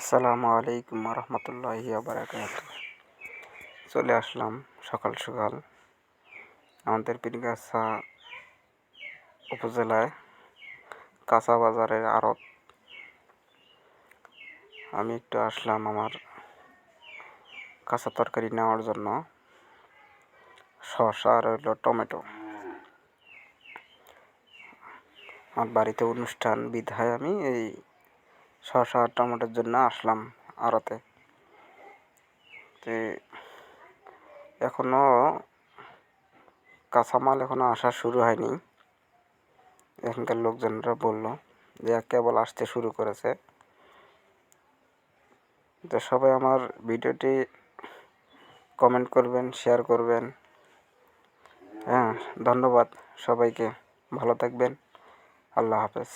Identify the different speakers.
Speaker 1: আসসালামু আলাইকুম রহমতুল্লাহি বারাকাত চলে আসলাম সকাল সকাল আমাদের পীরগাছা উপজেলায় কাঁচা বাজারের আড়ত। আমি একটু আসলাম আমার কাঁচা তরকারি নেওয়ার জন্য। শসা আর হইল টমেটো। আমার বাড়িতে অনুষ্ঠান বিধায় আমি এই শসা, টমেটোর জন্য আসলাম আড়তে। তে এখনও কাঁচামাল এখনও আসা শুরু হয়নি। এখানকার লোকজনরা বলল যে কেবল আসতে শুরু করেছে। তো সবাই আমার ভিডিওটি কমেন্ট করবেন শেয়ার করবেন। হ্যাঁ ধন্যবাদ সবাইকে। ভালো থাকবেন। আল্লাহ হাফেজ।